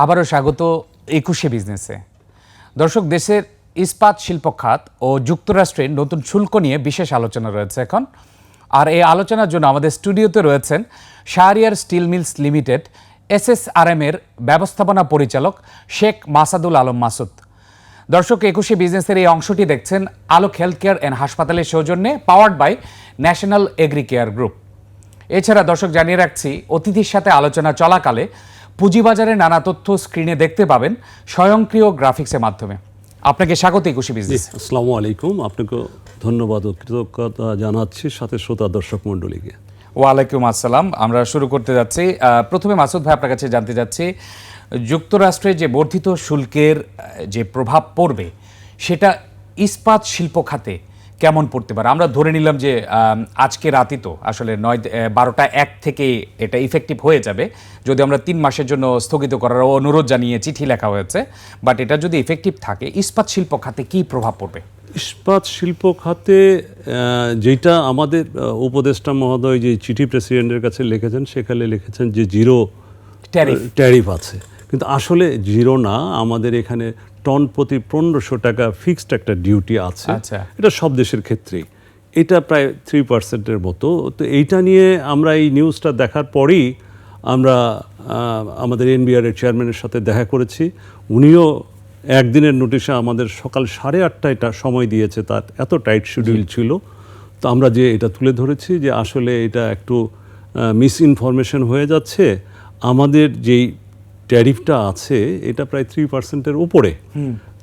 আবারও স্বাগত একুশে বিজনেসে। দর্শক, দেশের ইস্পাত শিল্প খাত ও যুক্তরাষ্ট্রের নতুন শুল্ক নিয়ে বিশেষ আলোচনা রয়েছে এখন। আর এই আলোচনার জন্য আমাদের স্টুডিওতে রয়েছেন Shahriar steel mills limited SSRM এর ব্যবস্থাপনা পরিচালক শেখ মাসাদুল আলম মাসুদ। দর্শক, একুশে বিজনেসের এই অংশটি দেখছেন আলোক হেলথ কেয়ার অ্যান্ড হাসপাতালের সৌজন্যে powered by national agri care group. এছাড়া দর্শক, জানিয়ে রাখছি, অতিথির সাথে আলোচনা চলাকালে পুঁজিবাজারের নানা তথ্য স্ক্রিনে দেখতে পাবেন স্বয়ংক্রিয় গ্রাফিক্সের মাধ্যমে। আপনাকে স্বাগত একুশে বিজনেস আসসালামু আলাইকুম। আপনাকে ধন্যবাদ ও কৃতজ্ঞতা জানাচ্ছি সাথে শ্রোতা দর্শক মণ্ডলীকে। ওয়ালাইকুম আসসালাম। আমরা শুরু করতে যাচ্ছি। প্রথমে মাসুদ ভাই আপনার কাছে জানতে যাচ্ছি যুক্তরাষ্ট্রে যে বর্ধিত শুল্কের যে প্রভাব পড়বে সেটা ইস্পাত শিল্প খাতে কেমন পড়তে পারে? আমরা ধরে নিলাম যে আজকে রাতই তো আসলে নয় বারোটা এক থেকে এটা ইফেক্টিভ হয়ে যাবে। যদি আমরা তিন মাসের জন্য স্থগিত করার অনুরোধ জানিয়ে চিঠি লেখা হয়েছে বাট এটা যদি ইফেক্টিভ থাকে ইস্পাত শিল্প খাতে কী প্রভাব পড়বে? ইস্পাত শিল্প খাতে যেটা আমাদের উপদেষ্টা মহোদয় যে চিঠি প্রেসিডেন্টের কাছে লিখেছেন সেখানে লিখেছেন যে জিরো ট্যারিফ ট্যারিফ আছে। কিন্তু আসলে জিরো না আমাদের এখানে টন প্রতি পনেরোশো টাকা ফিক্সড একটা ডিউটি আছে। আচ্ছা। এটা সব দেশের ক্ষেত্রেই। এটা প্রায় থ্রি পার্সেন্টের মতো। তো এইটা নিয়ে আমরা এই নিউজটা দেখার পরেই আমরা আমাদের এনবিআর এর চেয়ারম্যানের সাথে দেখা করেছি। উনিও একদিনের নোটিশে আমাদের সকাল সাড়ে আটটায় টা সময় দিয়েছে তার এত টাইট শিডিউল ছিল। তো আমরা যে এটা তুলে ধরেছি যে আসলে এটা একটু মিস ইনফরমেশন হয়ে যাচ্ছে। আমাদের যেই ট্যারিফটা আছে এটা প্রায় থ্রি পার্সেন্টের উপরে।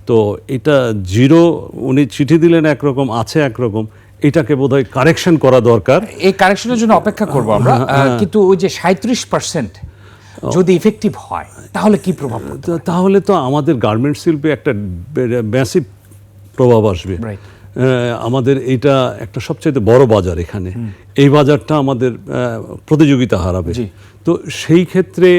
তো এটা জিরো উনি চিঠি দিলেন একরকম আছে একরকম এটাকে বোধহয় কারেকশন করা দরকার। এই কারেকশনের জন্য অপেক্ষা করব আমরা। কিন্তু ওই যে সাঁত্রিশ পার্সেন্ট যদি ইফেক্টিভ হয় তাহলে কি প্রভাব তাহলে তো আমাদের গার্মেন্ট শিল্পে একটা ম্যাসিভ প্রভাব আসবে। আমাদের এটা একটা সবচেয়ে বড় বাজার এখানে। এই বাজারটা আমাদের প্রতিযোগিতা হারাবে। তো সেই ক্ষেত্রে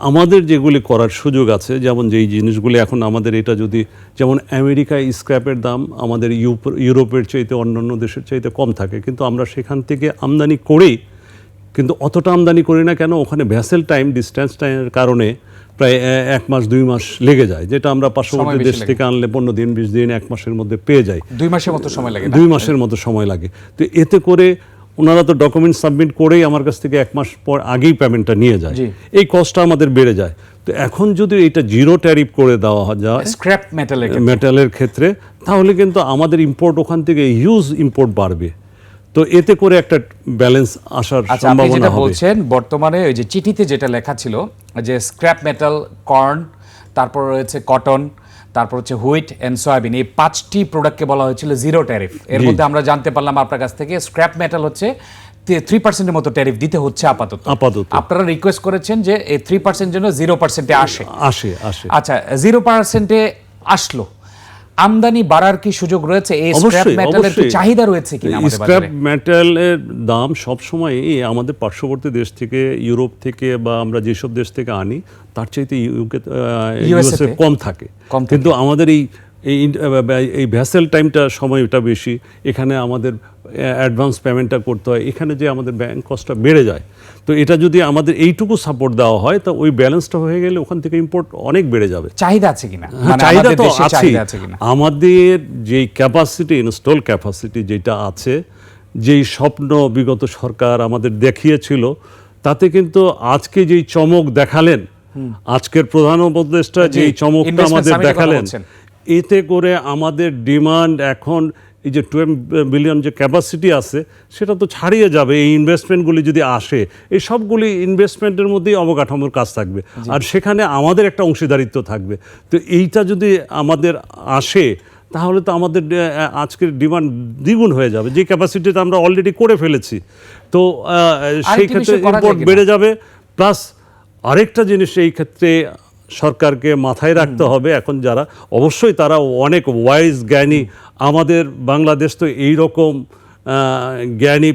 আমাদের যেগুলি করার সুযোগ আছে যেমন যেই জিনিসগুলি এখন আমাদের এটা যদি যেমন আমেরিকায় স্ক্র্যাপের দাম আমাদের ইউপ- ইউরোপের চাইতে অন্যান্য দেশের চাইতে কম থাকে কিন্তু আমরা সেখান থেকে আমদানি করেই কিন্তু অতটা আমদানি করি না কেন ওখানে ভ্যাসেল টাইম ডিস্টেন্স টাইমের কারণে প্রায় এক মাস দুই মাস লেগে যায় যেটা আমরা পার্শ্ববর্তী দেশ থেকে আনলে পনেরো দিন বিশ দিন এক মাসের মধ্যে পেয়ে যাই। দুই মাসের মতো সময় লাগে দুই মাসের মতো সময় লাগে। তো এতে করে ওনারা তো ডকুমেন্ট সাবমিট করেই আমার কাছ থেকে এক মাস পর আগেই পেমেন্টটা নিয়ে যায়। এই কস্টটা আমাদের বেড়ে যায়। তো এখন যদি এটা জিরো ট্যারিফ করে দেওয়া যায় স্ক্র্যাপ মেটালের মেটালের ক্ষেত্রে। তাহলে কিন্তু আমাদের ইম্পোর্ট ওখান থেকে হিউজ ইম্পোর্ট বাড়বে। তো এতে করে একটা ব্যালেন্স আসার আচ্ছা সম্ভাবনা যেটা বলছেন বর্তমানে ওই যে চিঠিতে যেটা লেখা ছিল যে স্ক্র্যাপ মেটাল কর্ন তারপর রয়েছে কটন তারপর হচ্ছে হুইট অ্যান্ড সয়াবিন। এই পাঁচটি প্রোডাক্টকে বলা হয়েছিল জিরো ট্যারিফ এর মধ্যে আমরা জানতে পারলাম আপনার কাছ থেকে স্ক্র্যাপ মেটাল হচ্ছে থ্রি পার্সেন্টের মতো ট্যারিফ দিতে হচ্ছে আপাতত। আপাতত। আপনারা রিকোয়েস্ট করেছেন যে এই থ্রি পার্সেন্ট জন্য জিরো পার্সেন্টে আসে। আসে আসে। আচ্ছা জিরো পার্সেন্টে আসলো। আমদানি বাড়ার কি সুযোগ রয়েছে? এই স্ক্র্যাপ মেটালের কি চাহিদা রয়েছে কিনা আমাদের স্ক্র্যাপ মেটালের দাম সব সময় আমাদের পার্শ্ববর্তী দেশ থেকে ইউরোপ থেকে বা আমরা যেসব দেশ থেকে আনি তার চাইতে ইউকে ইউএসএ কম থাকে। কম থাকে। কিন্তু আমাদের এই এই এই ভ্যাসেল টাইমটা সময়টা বেশি এখানে আমাদের অ্যাডভান্স পেমেন্টটা করতে হয় এখানে যে আমাদের ব্যাংক কস্টটা বেড়ে যায়। তো এটা যদি আমাদের এইটুকু সাপোর্ট দেওয়া হয় তো ওই ব্যালেন্সটা হয়ে গেলে ওখান থেকে ইম্পোর্ট অনেক বেড়ে যাবে। চাহিদা আছে কিনা? হ্যাঁ, মানে চাহিদা তো আছে আমাদের যেই ক্যাপাসিটি ইনস্টল ক্যাপাসিটি যেটা আছে যেই স্বপ্ন বিগত সরকার আমাদের দেখিয়েছিল তাতে কিন্তু আজকে যেই চমক দেখালেন আজকের প্রধান উপদেষ্টা যেই চমকটা আমাদের দেখালেন। এতে করে আমাদের ডিমান্ড এখন এই যে টুয়েলভ বিলিয়ন যে ক্যাপাসিটি আছে সেটা তো ছাড়িয়ে যাবে এই ইনভেস্টমেন্টগুলি যদি আসে এই সবগুলি ইনভেস্টমেন্টের মধ্যেই অবকাঠামোর কাজ থাকবে। আর সেখানে আমাদের একটা অংশীদারিত্ব থাকবে। তো এইটা যদি আমাদের আসে তাহলে তো আমাদের আজকের ডিমান্ড দ্বিগুণ হয়ে যাবে। যে ক্যাপাসিটিটা আমরা অলরেডি করে ফেলেছি। তো সেই ক্ষেত্রে ইম্পোর্ট বেড়ে যাবে প্লাস আরেকটা জিনিস এই ক্ষেত্রে সরকারকে মাথায় রাখতে হবে এখন যারা অবশ্যই তারা অনেক ওয়াইজ জ্ঞানী। আমাদের বাংলাদেশ তো এই রকম জ্ঞানী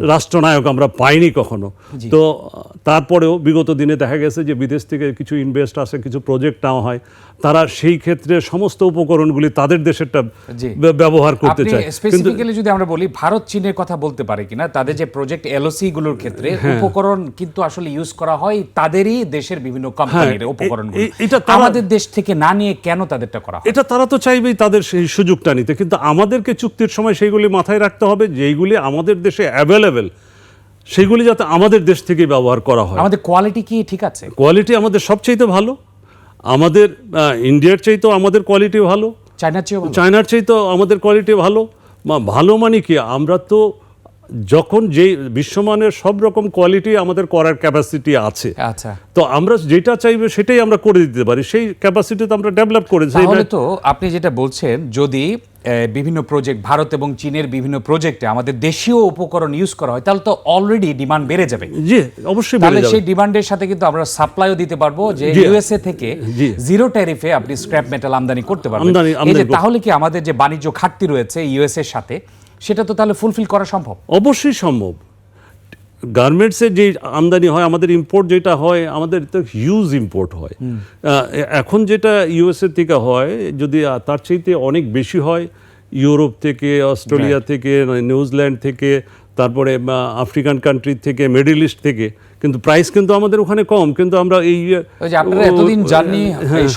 রাষ্ট্রনায়ক আমরা পাইনি কখনো। তো তারপরেও বিগত দিনে দেখা গেছে যে বিদেশ থেকে কিছু ইনভেস্ট আসে কিছু প্রজেক্ট নেওয়া হয়। তারা সেই ক্ষেত্রে সমস্ত উপকরণগুলি তাদের দেশেরটা ব্যবহার করতে চায়। স্পেসিফিক্যালি যদি আমরা বলি ভারত চীনের কথা বলতে পারে কিনা তাদের যে প্রজেক্ট এলওসি গুলোর ক্ষেত্রে হ্যাঁ। উপকরণ কিন্তু আসলে ইউজ করা হয় তাদেরই দেশের বিভিন্ন কোম্পানির এ- উপকরণ এটা আমাদের দেশ থেকে না নিয়ে কেন তাদেরটা করা হয়? এটা তারা তো চাইবেই তাদের সেই সুযোগটা নিতে। কিন্তু আমাদেরকে চুক্তির সময় সেইগুলি মাথায় রাখতে হবে যেইগুলি আমাদের দেশে অ্যাভেলেবেল সেগুলি যাতে আমাদের দেশ থেকে ব্যবহার করা হয়। আমাদের কোয়ালিটি কি ঠিক আছে? কোয়ালিটি আমাদের সবচেয়ে ভালো। আমাদের ইন্ডিয়ার চাইতেও আমাদের কোয়ালিটি ভালো। চায়নার চেয়ে চায়নার চাইতেও আমাদের কোয়ালিটি ভালো। বা ভালো মানে কি? আমরা তো যখন যেই বিশ্বমানের সব রকম কোয়ালিটি আমাদের করার ক্যাপাসিটি আছে আচ্ছা। তো আমরা যেটা চাইবে সেটাই আমরা করে দিতে পারি। সেই ক্যাপাসিটি তো আমরা ডেভেলপ করেছি তাহলে তো আপনি যেটা বলছেন যদি বিভিন্ন প্রজেক্ট ভারত এবং চীনের বিভিন্ন প্রজেক্টে আমাদের দেশীয় উপকরণ ইউজ করা হয় তাহলে তো অলরেডি ডিমান্ড বেড়ে যাবে। জি অবশ্যই তাহলে সেই ডিমান্ডের সাথে কিন্তু আমরা সাপ্লাইও দিতে পারব যে ইউএসএ থেকে জিরো ট্যারিফে আপনি স্ক্র্যাপ মেটাল আমদানি করতে পারবেন। এই যে তাহলে কি আমাদের যে বাণিজ্য ঘাটতি রয়েছে ইউএসএর সাথে সেটা তো তাহলে ফুলফিল করা সম্ভব? অবশ্যই সম্ভব। গার্মেন্টসের যে আমদানি হয় আমাদের ইম্পোর্ট যেটা হয় আমাদের তো হিউজ ইম্পোর্ট হয়। এখন যেটা ইউএসএ থেকে হয় যদি তার চাইতে অনেক বেশি হয় ইউরোপ থেকে অস্ট্রেলিয়া থেকে নিউজিল্যান্ড থেকে তারপরে আফ্রিকান কান্ট্রি থেকে মিডল ইস্ট থেকে কিন্তু প্রাইস কিন্তু আমাদের ওখানে কম কিন্তু আমরা এই এতদিন জার্নি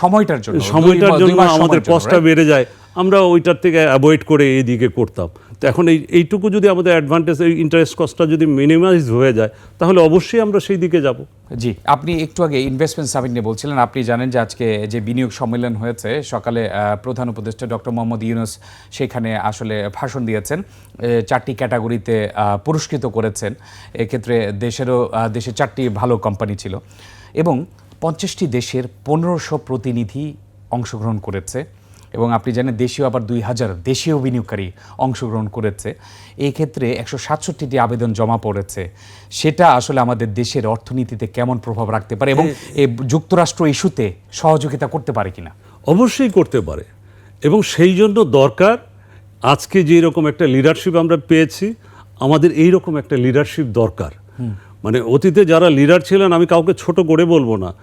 সময়টার জন্য সময়টার জন্য আমাদের কষ্টটা বেড়ে যায়। আমরা ওইটার থেকে অ্যাভয়েড করে এইদিকে করতাম। তো এখন এই, এইটুকু যদি আমাদের অ্যাডভান্টেজ এই ইন্টারেস্ট কস্টটা যদি মিনিমাইজ হয়ে যায়, তাহলে অবশ্যই আমরা সেই দিকে যাব। জি, আপনি একটু আগে ইনভেস্টমেন্ট সামিট নিয়ে বলছিলেন। আপনি জানেন যে আজকে যে বিনিয়োগ সম্মেলন হয়েছে, সকালে প্রধান উপদেষ্টা ডক্টর মোহাম্মদ ইউনুস সেখানে আসলে ভাষণ দিয়েছেন। চারটি ক্যাটাগরিতে পুরস্কৃত করেছেন। এক্ষেত্রে দেশেরও দেশে চারটি ভালো কোম্পানি ছিল। এবং পঞ্চাশটি দেশের পনেরোশো প্রতিনিধি অংশগ্রহণ করেছে। এবং আপনি জানেন দেশীয় আবার দুই হাজার দেশীয় বিনিয়োগকারী অংশগ্রহণ করেছে। এই ক্ষেত্রে একশো সাতষট্টিটি আবেদন জমা পড়েছে। সেটা আসলে আমাদের দেশের অর্থনীতিতে কেমন প্রভাব রাখতে পারে এবং এই যুক্তরাষ্ট্র ইস্যুতে সহযোগিতা করতে পারে কিনা? অবশ্যই করতে পারে। এবং সেই জন্য দরকার আজকে যে রকম একটা লিডারশিপ আমরা পেয়েছি আমাদের এই রকম একটা লিডারশিপ দরকার। মানে অতীতে যারা লিডার ছিলেন আমি কাউকে ছোট করে বলব না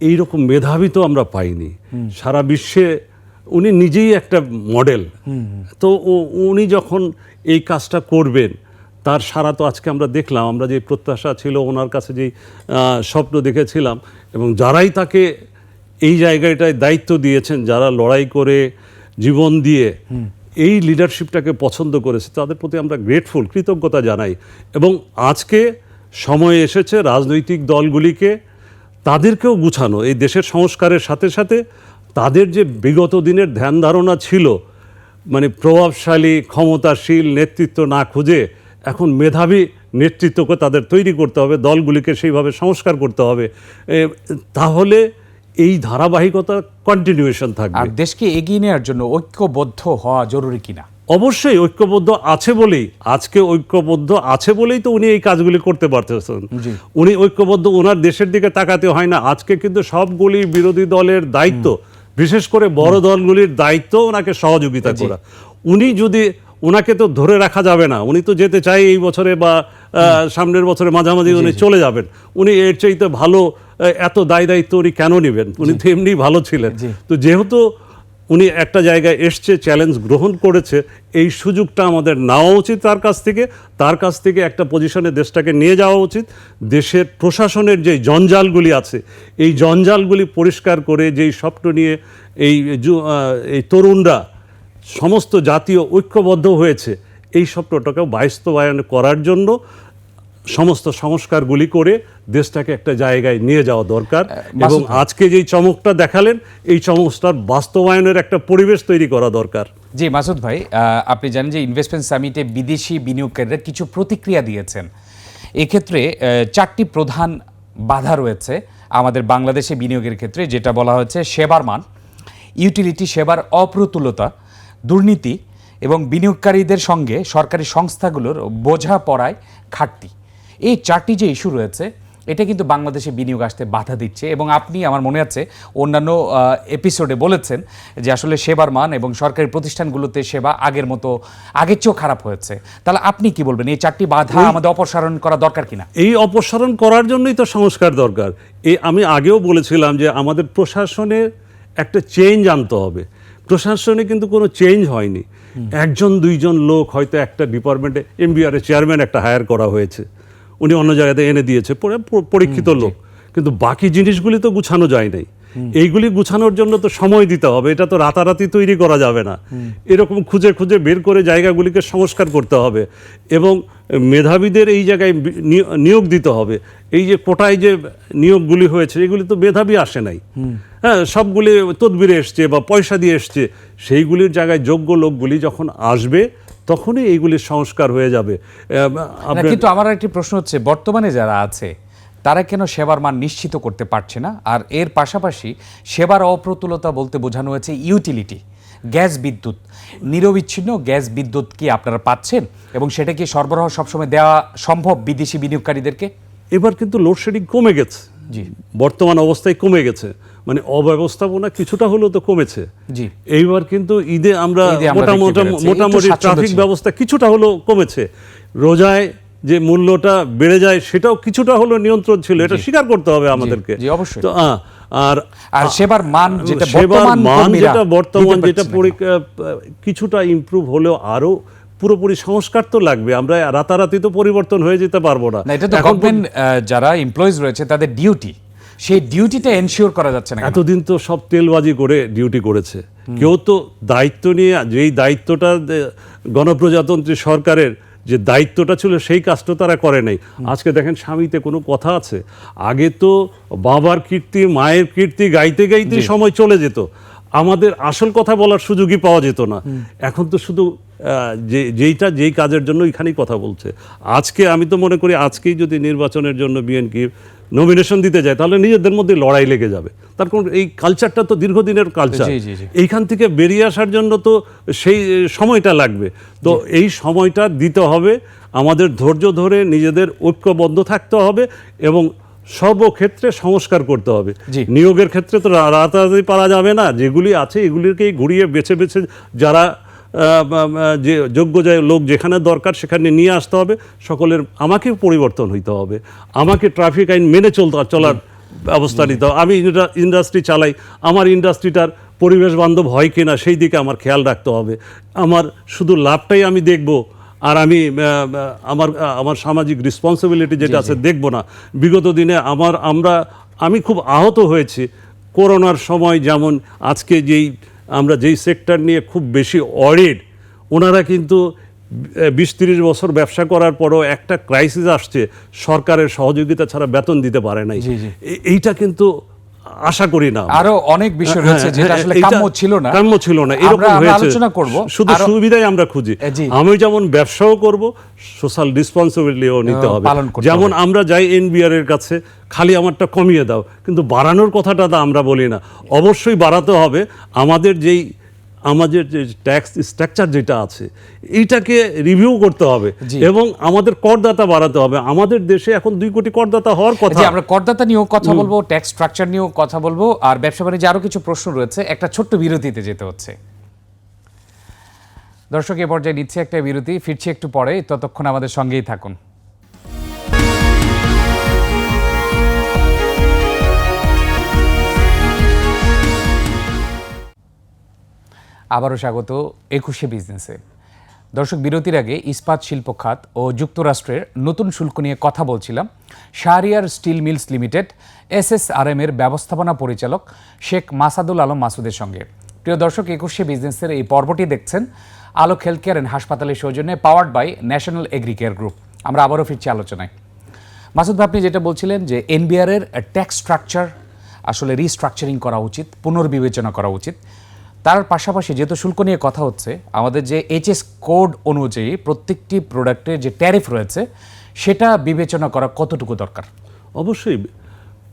এই রকম মেধাবী তো আমরা পাইনি। সারা বিশ্বে উনি নিজেই একটা মডেল। তো উনি যখন এই কাজটা করবেন তার সারা তো আজকে আমরা দেখলাম আমরা যে প্রত্যাশা ছিল ওনার কাছে যেই স্বপ্ন দেখেছিলাম এবং যারাই তাকে এই জায়গাটায় দায়িত্ব দিয়েছেন যারা লড়াই করে জীবন দিয়ে এই লিডারশিপটাকে পছন্দ করেছে তাদের প্রতি আমরা গ্রেটফুল কৃতজ্ঞতা জানাই। এবং আজকে সময় এসেছে রাজনৈতিক দলগুলিকে তাদেরকেও গুছানো এই দেশের সংস্কারের সাথে সাথে তাদের যে বিগত দিনের ধ্যান ধারণা ছিল মানে প্রভাবশালী ক্ষমতাশীল নেতৃত্ব না খুঁজে এখন মেধাবী নেতৃত্বকে তাদের তৈরি করতে হবে দলগুলিকে সেইভাবে সংস্কার করতে হবে তাহলে এই ধারাবাহিকতা কন্টিনিউয়েশন থাকবে। আর দেশকে এগিয়ে নেওয়ার জন্য ঐক্যবদ্ধ হওয়া জরুরি কিনা? অবশ্যই ঐক্যবদ্ধ আছে বলেই আজকে ঐক্যবদ্ধ আছে বলেই তো উনি এই কাজগুলি করতে পারতেছেন। উনি ঐক্যবদ্ধ ওনার দেশের দিকে তাকাতে হয় না আজকে কিন্তু সবগুলি বিরোধী দলের দায়িত্ব বিশেষ করে বড় দলগুলির দায়িত্ব ওনাকে সহযোগিতা করা। উনি যদি ওনাকে তো ধরে রাখা যাবে না উনি তো যেতে চাই এই বছরে বা সামনের বছরে মাঝামাঝি উনি চলে যাবেন। উনি এর চাইতে ভালো এত দায় দায়িত্ব উনি কেন নেবেন? উনি তো এমনি ভালো ছিলেন। তো যেহেতু উনি একটা জায়গায় এসছে চ্যালেঞ্জ গ্রহণ করেছে। এই সুযোগটা আমাদের নেওয়া উচিত তার কাছ থেকে। তার কাছ থেকে একটা পজিশনে দেশটাকে নিয়ে যাওয়া উচিত। দেশের প্রশাসনের যে জঞ্জালগুলি আছে, এই জঞ্জালগুলি পরিষ্কার করে যেই স্বপ্ন নিয়ে এই এই তরুণরা সমস্ত জাতীয় ঐক্যবদ্ধ হয়েছে, এই স্বপ্নটাকে বাস্তবায়ন করার জন্য সমস্ত সংস্কারগুলি করে দেশটাকে একটা জায়গায় নিয়ে যাওয়া দরকার। এবং আজকে যেই চমকটা দেখালেন এই চমকটার বাস্তবায়নের একটা পরিবেশ তৈরি করা দরকার। জি মাসুদ ভাই আপনি জানেন যে ইনভেস্টমেন্ট সামিটে বিদেশি বিনিয়োগকারীরা কিছু প্রতিক্রিয়া দিয়েছেন। এক্ষেত্রে চারটি প্রধান বাধা রয়েছে আমাদের বাংলাদেশে বিনিয়োগের ক্ষেত্রে যেটা বলা হচ্ছে সেবার মান ইউটিলিটি সেবার অপ্রতুলতা দুর্নীতি এবং বিনিয়োগকারীদের সঙ্গে সরকারি সংস্থাগুলোর বোঝাপড়ায় ঘাটতি। এই চারটি যে ইস্যু রয়েছে এটা কিন্তু বাংলাদেশে বিনিয়োগ আসতে বাধা দিচ্ছে এবং আপনি আমার মনে আছে অন্যান্য এপিসোডে বলেছেন যে আসলে সেবার মান এবং সরকারি প্রতিষ্ঠানগুলোতে সেবা আগের মতো আগের চেয়েও খারাপ হয়েছে। তাহলে আপনি কি বলবেন এই চারটি বাধা আমাদের অপসারণ করা দরকার কিনা? এই অপসারণ করার জন্যই তো সংস্কার দরকার। এই আমি আগেও বলেছিলাম যে আমাদের প্রশাসনের একটা চেঞ্জ আনতে হবে। প্রশাসনে কিন্তু কোনো চেঞ্জ হয়নি। একজন দুইজন লোক হয়তো একটা ডিপার্টমেন্টে এমবিআর চেয়ারম্যান একটা হায়ার করা হয়েছে। উনি অন্য জায়গাতে এনে দিয়েছে পরে পরীক্ষিত লোক। কিন্তু বাকি জিনিসগুলি তো গুছানো যায় নাই। এইগুলি গুছানোর জন্য তো সময় দিতে হবে এটা তো রাতারাতি তৈরি করা যাবে না। এরকম খুঁজে খুঁজে বের করে জায়গাগুলিকে সংস্কার করতে হবে এবং মেধাবীদের এই জায়গায় নিয়োগ দিতে হবে। এই যে কোটায় যে নিয়োগগুলি হয়েছে এগুলি তো মেধাবী আসে নাই। হ্যাঁ সবগুলি তদবিরে এসছে বা পয়সা দিয়ে এসছে সেইগুলির জায়গায় যোগ্য লোকগুলি যখন আসবে তখনই এইগুলির সংস্কার হয়ে যাবে। কিন্তু আমার একটি প্রশ্ন হচ্ছে বর্তমানে যারা আছে তারা কেন সেবার মান নিশ্চিত করতে পারছে না? আর এর পাশাপাশি সেবার অপ্রতুলতা বলতে বোঝানো হয়েছে ইউটিলিটি গ্যাস বিদ্যুৎ। নিরবিচ্ছিন্ন গ্যাস বিদ্যুৎ কি আপনারা পাচ্ছেন? এবং সেটা কি সরবরাহ সবসময় দেওয়া সম্ভব বিদেশি বিনিয়োগকারীদেরকে? এবার কিন্তু লোডশেডিং কমে গেছে। জি। বর্তমান অবস্থায় কমে গেছে। মানে অব্যবস্থাপনা কিছুটা হলেও তো কমেছে। জি। এইবার কিন্তু ঈদে আমরা মোটামুটি মোটামুটি ট্রাফিক ব্যবস্থা কিছুটা হলেও কমেছে। রোজায় যে মূল্যটা বেড়ে যায় সেটাও কিছুটা হলো নিয়ন্ত্রণ ছিল। এটা স্বীকার করতে হবে আমাদেরকে। তো আর আর সেবার মান যেটা সেবার মান যেটা বর্তমান যেটা কিছুটা ইমপ্রুভ হলেও আরও পুরোপুরি সংস্কার তো লাগবে। আমরা রাতারাতি তো পরিবর্তন হয়ে যেতে পারব না। না এটা তো গভর্নমেন্ট যারা এমপ্লয়িজ রয়েছে তাদের ডিউটি সেই ডিউটিটা এনশিওর করা যাচ্ছে না এতদিন তো সব তেলবাজি করে ডিউটি করেছে। কেউ তো দায়িত্ব নিয়ে যেই দায়িত্বটা গণপ্রজাতন্ত্রী সরকারের যে দায়িত্বটা ছিল সেই কাজটা তারা করে নাই। আজকে দেখেন স্বামীতে কোনো কথা আছে? আগে তো বাবার কীর্তি মায়ের কীর্তি গাইতে গাইতে সময় চলে যেত। আমাদের আসল কথা বলার সুযোগই পাওয়া যেত না। এখন তো শুধু যে যেইটা যেই কাজের জন্য এখানেই কথা বলছে। আজকে আমি তো মনে করি আজকেই যদি নির্বাচনের জন্য বিএনপি নমিনেশন দিতে যায় তাহলে নিজেদের মধ্যে লড়াই লেগে যাবে। তার কারণ এই কালচারটা তো দীর্ঘদিনের কালচার। এইখান থেকে বেরিয়ে আসার জন্য তো সেই সময়টা লাগবে। তো এই সময়টা দিতে হবে আমাদের ধৈর্য ধরে নিজেদের ঐক্যবদ্ধ থাকতে হবে এবং সর্বক্ষেত্রে সংস্কার করতে হবে। নিয়োগের ক্ষেত্রে তো রাতারাতি পারা যাবে না। যেগুলি আছে এগুলিকেই ঘুরিয়ে বেছে বেছে যারা যে যোগ্য যে লোক যেখানে দরকার সেখানে নিয়ে আসতে হবে। সকলের আমাকে পরিবর্তন হইতে হবে। আমাকে ট্রাফিক আইন মেনে চলতে চলার ব্যবস্থা নিতে হবে। আমি ইন্ডাস্ট্রি চালাই আমার ইন্ডাস্ট্রিটার পরিবেশ বান্ধব হয় কিনা সেই দিকে আমার খেয়াল রাখতে হবে। আমার শুধু লাভটাই আমি দেখব আর আমি আমার আমার সামাজিক রেসপন্সিবিলিটি যেটা আছে দেখব না। বিগত দিনে আমার আমরা আমি খুব আহত হয়েছি। করোনার সময় যেমন আজকে যেই আমরা যেই সেক্টর নিয়ে খুব বেশি অরেড ওনারা কিন্তু বিশ তিরিশ বছর ব্যবসা করার পরও একটা ক্রাইসিস আসছে সরকারের সহযোগিতা ছাড়া বেতন দিতে পারে নাই। এইটা কিন্তু আশা করি না। আরও অনেক বিষয় রয়েছে হ্যাঁ, যেটা হ্যাঁ, আসলে কাম্য ছিল না। কাম্য ছিল না এরকম হয়েছে আমরা হয়েছে। আলোচনা করব। শুধু সুবিধাই আমরা খুঁজি। আমি যেমন ব্যবসাও করব সোশ্যাল রেসপন্সিবিলিটিও নিতে হবে। যেমন আমরা যাই এনবিআর এর কাছে খালি আমারটা কমিয়ে দাও কিন্তু বাড়ানোর কথাটা তো আমরা বলি না। অবশ্যই বাড়াতে হবে। আমাদের যেই আমাদের যে ট্যাক্স স্ট্রাকচার যেটা আছে এইটাকে রিভিউ করতে হবে এবং আমাদের করদাতা বাড়াতে হবে। আমাদের দেশে এখন দুই কোটি করদাতা হওয়ার কথা। আমরা করদাতা নিয়েও কথা বলব ট্যাক্স স্ট্রাকচার নিয়েও কথা বলব আর ব্যবসা বাণিজ্যে আরও কিছু প্রশ্ন রয়েছে। একটা ছোট্ট বিরতিতে যেতে হচ্ছে। দর্শক এ পর্যায়ে নিচ্ছে একটা বিরতি ফিরছি একটু পরে ততক্ষণ আমাদের সঙ্গেই থাকুন। আবারও স্বাগত একুশে বিজনেসে। দর্শক, বিরতির আগে ইস্পাত শিল্প খাত ও যুক্তরাষ্ট্রের নতুন শুল্ক নিয়ে কথা বলছিলাম Shahriar steel mills limited, SSRM এর ব্যবস্থাপনা পরিচালক শেখ মাসাদুল আলম মাসুদের সঙ্গে। প্রিয় দর্শক, একুশে বিজনেসের এই পর্বটি দেখছেন আলোক হেলথ কেয়ার অ্যান্ড হাসপাতালের সৌজন্যে powered by national agri care group. আমরা আবারও ফিরছি আলোচনায়। মাসুদ আপনি যেটা বলছিলেন যে এনবিআর এর ট্যাক্স স্ট্রাকচার আসলে রিস্ট্রাকচারিং করা উচিত, পুনর্বিবেচনা করা উচিত। তার পাশাপাশি যেহেতু শুল্ক নিয়ে কথা হচ্ছে আমাদের যে এইচএস কোড অনুযায়ী প্রত্যেকটি প্রোডাক্টের যে ট্যারিফ রয়েছে সেটা বিবেচনা করা কতটুকু দরকার? অবশ্যই।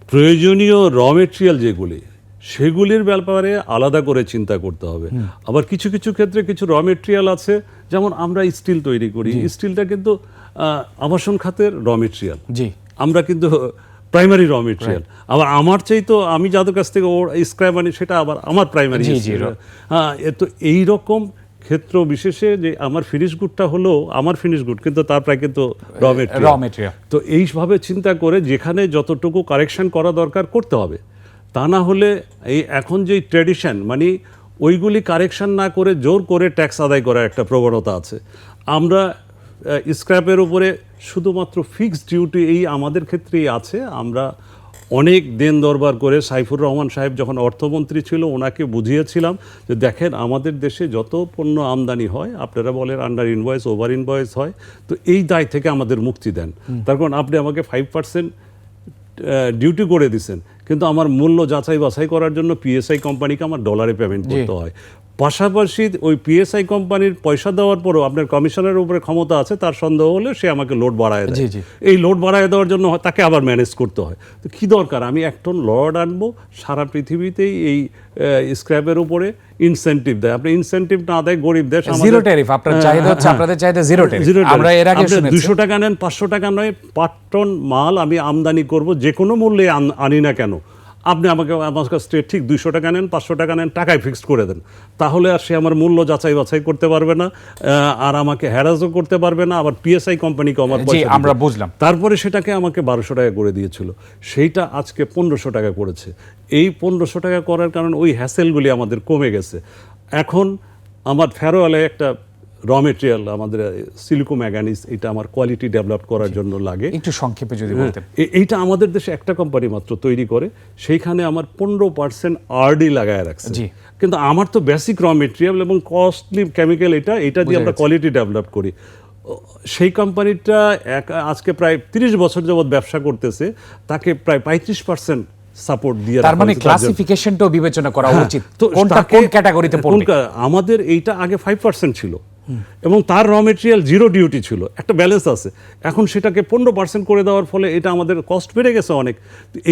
প্রয়োজনীয় র মেটেরিয়াল যেগুলি সেগুলির ব্যাপারে আলাদা করে চিন্তা করতে হবে। আবার কিছু কিছু ক্ষেত্রে কিছু র মেটেরিয়াল আছে যেমন আমরা স্টিল তৈরি করি। স্টিলটা কিন্তু আবাসন খাতের র মেটেরিয়াল জি। আমরা কিন্তু প্রাইমারি র মেটেরিয়াল আবার আমার চাই তো আমি যাদের কাছ থেকে ওর স্ক্র্যাপ আনি সেটা আবার আমার প্রাইমারি হ্যাঁ এ তো এই রকম ক্ষেত্র বিশেষে যে আমার ফিনিশ গুডটা হলো আমার ফিনিশ গুড কিন্তু তার প্রায় কিন্তু র মেটেরিয়াল র মেটেরিয়াল তো এইভাবে চিন্তা করে যেখানে যতটুকু কারেকশন করা দরকার করতে হবে। তা না হলে এই এখন যে ট্র্যাডিশন মানে ওইগুলি কারেকশন না করে জোর করে ট্যাক্স আদায় করার একটা প্রবণতা আছে। আমরা স্ক্র্যাপের উপরে শুধুমাত্র ফিক্সড ডিউটি এই আমাদের ক্ষেত্রেই আছে। আমরা অনেক দেন দরবার করে সাইফুর রহমান সাহেব যখন অর্থমন্ত্রী ছিল ওনাকে বুঝিয়েছিলাম যে দেখেন আমাদের দেশে যত পণ্য আমদানি হয় আপনারা বলেন আন্ডার ইনভয়েস ওভার ইনভয়েস হয় তো এই দায় থেকে আমাদের মুক্তি দেন। তার কারণ আপনি আমাকে ফাইভ পার্সেন্ট ডিউটি করে দিছেন। কিন্তু আমার মূল্য যাচাই বাছাই করার জন্য পিএসআই কোম্পানিকে আমার ডলারে পেমেন্ট করতে হয়। পাশাপাশি ওই পিএসআই কোম্পানির পয়সা দেওয়ার পরও আপনার কমিশনের উপরে ক্ষমতা আছে তার সন্দেহ হলে সে আমাকে লোড বাড়ায় দেয়। এই লোড বাড়ায় দেওয়ার জন্য তাকে আবার ম্যানেজ করতে হয়। তো কী দরকার? আমি এক টন লড আনব সারা পৃথিবীতেই এই স্ক্র্যাপের উপরে ইনসেন্টিভ দেয়। আপনি ইনসেন্টিভ না দেয় গরিব দেশ জিরো ট্যারিফ আপনার চাহিদা হচ্ছে আপনাদের চাহিদা জিরো ট্যারিফ আমরা এর আগে শুনেছি। দুশো টাকা নেন পাঁচশো টাকা নয় পাঁচ টন মাল আমি আমদানি করব যে কোনো মূল্যে আনি না কেন। আপনি আমাকে আমার কাছ থেকে ঠিক দুইশো টাকা নেন পাঁচশো টাকা নেন টাকায় ফিক্সড করে দেন। তাহলে আর সে আমার মূল্য যাচাই বাছাই করতে পারবে না আর আমাকে হ্যারাসও করতে পারবে না আবার পিএসআই কোম্পানিকে আমার আমরা বুঝলাম। তারপরে সেটাকে আমাকে বারোশো টাকা করে দিয়েছিল। সেইটা আজকে পনেরোশো টাকা করেছে। এই পনেরোশো টাকা করার কারণে ওই হ্যাসেলগুলি আমাদের কমে গেছে। এখন আমার ফেরোয়ালে একটা র মেটেরিয়াল আমাদের সিলিকো ম্যাগানিস এটা আমার কোয়ালিটি ডেভেলপ করার জন্য লাগে। একটু সংক্ষেপে যদি হ্যাঁ, বলতেন। এইটা আমাদের দেশে একটা কোম্পানি মাত্র তৈরি করে সেইখানে আমার পনেরো পার্সেন্ট আরডি লাগায় রাখছে। কিন্তু আমার তো বেসিক র মেটেরিয়াল এবং কস্টলি কেমিক্যাল এটা এটা দিয়ে আমরা কোয়ালিটি ডেভেলপ করি। সেই কোম্পানিটা এক আজকে প্রায় তিরিশ বছর যাবৎ ব্যবসা করতেছে তাকে প্রায় পঁয়ত্রিশ পার্সেন্ট সাপোর্ট দিয়ে তার রাখা মানে। ক্লাসিফিকেশনটাও বিবেচনা করা হ্যাঁ, উচিত। কোনটা কোন ক্যাটাগরিতে পড়বে? আমাদের এইটা আগে ফাইভ পার্সেন্ট ছিল। এবং তার র মেটেরিয়াল জিরো ডিউটি ছিল। একটা ব্যালেন্স আছে। এখন সেটাকে পনেরো পার্সেন্ট করে দেওয়ার ফলে এটা আমাদের কস্ট বেড়ে গেছে অনেক।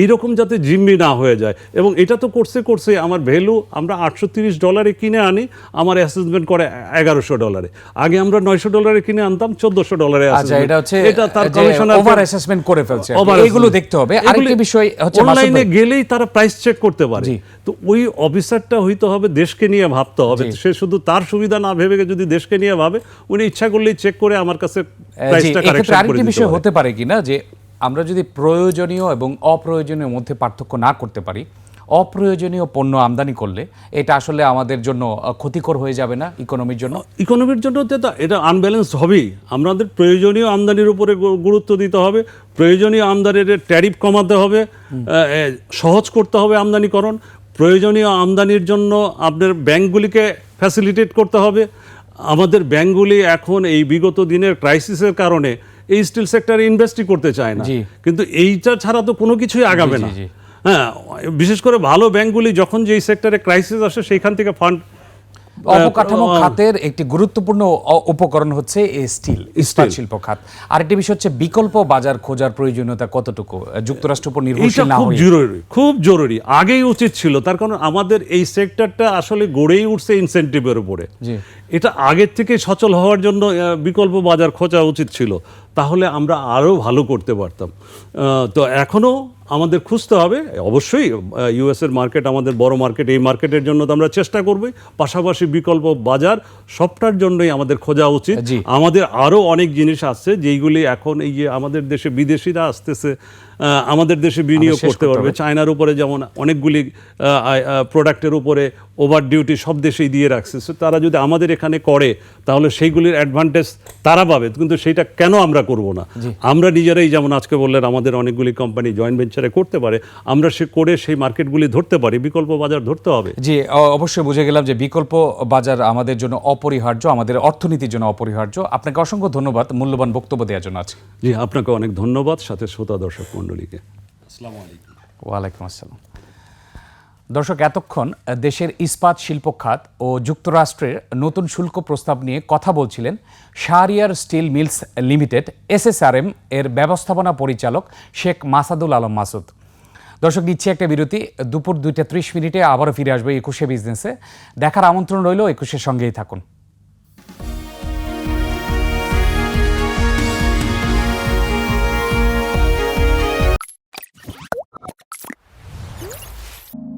এইরকম যাতে জিম্মি না হয়ে যায়। এবং এটা তো করছে করছে আমার ভ্যালু আমরা আটশো তিরিশ ডলারে কিনে আনি আমার অ্যাসেসমেন্ট করে এগারোশো ডলারে আগে আমরা নয়শো ডলারে কিনে আনতাম চোদ্দশো ডলারে আচ্ছা এটা হচ্ছে এটা তার কমিশনার ওভার অ্যাসেসমেন্ট করে ফেলছে এগুলো দেখতে হবে। আরেকটি বিষয় হচ্ছে অনলাইনে গেলেই তারা প্রাইস চেক করতে পারে। তো ওই অফিসারটা হইতে হবে দেশকে নিয়ে ভাবতে হবে। সে শুধু তার সুবিধা না ভেবে যদি দেশকে নিয়ে ভাবে উনি ইচ্ছা করলেই চেক করে আমার কাছে প্রাইসটা কারেকশন করে দিতে বিষয় হতে পারে কিনা যে আমরা যদি প্রয়োজনীয় এবং অপ্রয়োজনীয় মধ্যে পার্থক্য না করতে পারি অপ্রয়োজনীয় পণ্য আমদানি করলে এটা আসলে আমাদের জন্য ক্ষতিকর হয়ে যাবে না ইকোনমির জন্য? ইকোনমির জন্য তো এটা- আনব্যালেন্সড হবেই। আমাদের প্রয়োজনীয় আমদানির উপরে গুরুত্ব দিতে হবে প্রয়োজনীয় আমদানির ট্যারিফ কমাতে হবে সহজ করতে হবে আমদানিকরণ প্রয়োজনীয় আমদানির জন্য আপনার ব্যাংকগুলিকে ফ্যাসিলিটেট করতে হবে আমাদের ব্যাংকগুলি এখন এই বিগত দিনের ক্রাইসিসের কারণে এই স্টিল সেক্টরে ইনভেস্টই করতে চায় না। কিন্তু এইটা ছাড়া তো কোনো কিছুই আগাবে না। হ্যাঁ বিশেষ করে ভালো ব্যাংকগুলি যখন যেই সেক্টরে ক্রাইসিস আসে সেইখান থেকে ফান্ড অবকাঠামো খাতের একটি গুরুত্বপূর্ণ উপকরণ হচ্ছে স্টিল ইস্পাত শিল্প খাত। আরেকটি বিষয় হচ্ছে বিকল্প বাজার খোঁজার প্রয়োজনীয়তা কতটুকু? আহ, যুক্তরাষ্ট্রের উপর নির্ভরশীল না খুব জরুরি খুব জরুরি। আগেই উচিত ছিল তার কারণ আমাদের এই সেক্টরটা আসলে গড়েই উঠছে ইনসেন্টিভের উপরে। জি। এটা আগের থেকে সচল হওয়ার জন্য বিকল্প বাজার খোঁজা উচিত ছিল। তাহলে আমরা আরও ভালো করতে পারতাম। তো এখনও আমাদের খুঁজতে হবে। অবশ্যই ইউএসের মার্কেট আমাদের বড় মার্কেট এই মার্কেটের জন্য তো আমরা চেষ্টা করবই পাশাপাশি বিকল্প বাজার সবটার জন্যই আমাদের খোঁজা উচিত। আমাদের আরও অনেক জিনিস আছে যেইগুলি এখন এই যে আমাদের দেশে বিদেশিরা আসতেছে আমাদের দেশে বিনিয়োগ করতে পারবে। চায়নার উপরে যেমন অনেকগুলি প্রোডাক্টের উপরে ওভার ডিউটি সব দেশেই দিয়ে রাখছে। So তারা যদি আমাদের এখানে করে তাহলে সেইগুলির অ্যাডভান্টেজ তারা পাবে। কিন্তু সেইটা কেন আমরা করব না? আমরা নিজেরাই যেমন আজকে বললেন আমাদের অনেকগুলি কোম্পানি জয়েন্ট ভেঞ্চারে করতে পারে। আমরা সে করে সেই মার্কেটগুলি ধরতে পারি। বিকল্প বাজার ধরতে হবে। জি অবশ্যই বুঝে গেলাম যে বিকল্প বাজার আমাদের জন্য অপরিহার্য আমাদের অর্থনীতির জন্য অপরিহার্য। আপনাকে অসংখ্য ধন্যবাদ মূল্যবান বক্তব্য দেওয়ার জন্য আছে জি আপনাকে অনেক ধন্যবাদ। সাথে শ্রোতা দর্শক মণ্ডলীকে। আসসালামু আলাইকুম। ওয়ালাইকুম আসসালাম। দর্শক এতক্ষণ দেশের ইস্পাত শিল্প খাত ও যুক্তরাষ্ট্রের নতুন শুল্ক প্রস্তাব নিয়ে কথা বলছিলেন Shahriar steel mills limited SSRM এর ব্যবস্থাপনা পরিচালক শেখ মাসাদুল আলম মাসুদ। দর্শক দিচ্ছি একটা বিরতি। দুপুর দুইটা ত্রিশ মিনিটে আবারও ফিরে আসবে একুশে বিজনেসে। দেখার আমন্ত্রণ রইল একুশের সঙ্গেই থাকুন।